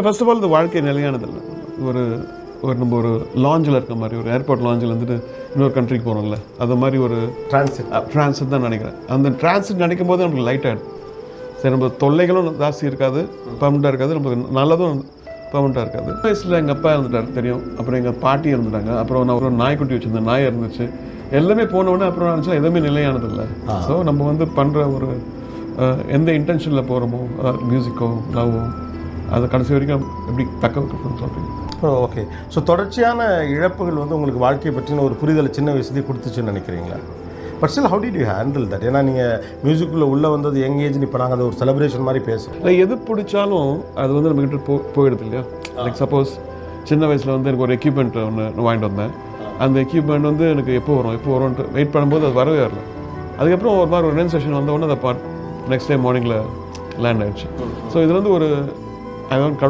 இல்லை first of all இந்த வாழ்க்கை நிலையானது இல்லை ஒரு ஒரு நம்ம ஒரு லாஞ்சில் இருக்க மாதிரி ஒரு ஏர்போர்ட் லாஞ்சில் வந்துட்டு இன்னொரு கண்ட்ரிக்கு போகிறோம்ல அது மாதிரி ஒரு டிரான்சிட் ட்ரான்சிட் தான் நினைக்கிறேன். அந்த ட்ரான்சிட் நினைக்கும் போது நமக்கு லைட் ஆகிடும் சரி நம்ம தொல்லைகளும் ஜாஸ்தி இருக்காது பர்மனெண்ட்டாக இருக்காது நமக்கு நல்லதும் பர்மனெண்ட்டாக இருக்காது. வயசில் எங்கள் அப்பா இருந்துட்டார் தெரியும். அப்புறம் எங்கள் பாட்டி இருந்துட்டாங்க அப்புறம் நான் ஒரு நாய்க்குட்டி வச்சுருந்தேன். நாய் இருந்துச்சு. எல்லாமே போன உடனே அப்புறம் நினச்சா எதுவுமே நிலையானது இல்லை ஸோ நம்ம வந்து பண்ணுற ஒரு எந்த இன்டென்ஷனில் போகிறோமோ மியூசிக்கோ லவ்வோ அதை கடைசி வரைக்கும் எப்படி தக்க வைக்கணும்னு சொல்கிறீங்க ஓகே ஸோ தொடர்ச்சியான இழப்புகள் வந்து உங்களுக்கு வாழ்க்கையை பற்றின ஒரு புரிதலை சின்ன வயசுலேயே கொடுத்துச்சுன்னு நினைக்கிறீங்களா? But still how did you handle that ஏன்னா நீங்கள் மியூசிக்குள்ளே உள்ளே வந்தது யங் ஏஜ் இப்போ நாங்கள் அதை ஒரு செலிப்ரேஷன் மாதிரி பேசுகிறோம் இல்லை எது பிடிச்சாலும் அது வந்து நம்மக்கிட்ட போ போயிடுது இல்லையா? லைக் சப்போஸ் சின்ன வயசில் வந்து எனக்கு ஒரு எக்யூப்மெண்ட் ஒன்று வாங்கிட்டு வந்தேன். அந்த எக்யூப்மெண்ட் வந்து எனக்கு எப்போ வரும்? எப்போ வரும்ன்ட்டு வெயிட் பண்ணும்போது அது வரவே வரல. அதுக்கப்புறம் ஒரு மாதிரி ஒரு ரெயின் செஷன் வந்த உடனே அதை பார்ட் நெக்ஸ்ட் டே மார்னிங்கில் லேண்ட் ஆயிடுச்சு. ஸோ இது வந்து ஒரு அது வந்து கடவுள்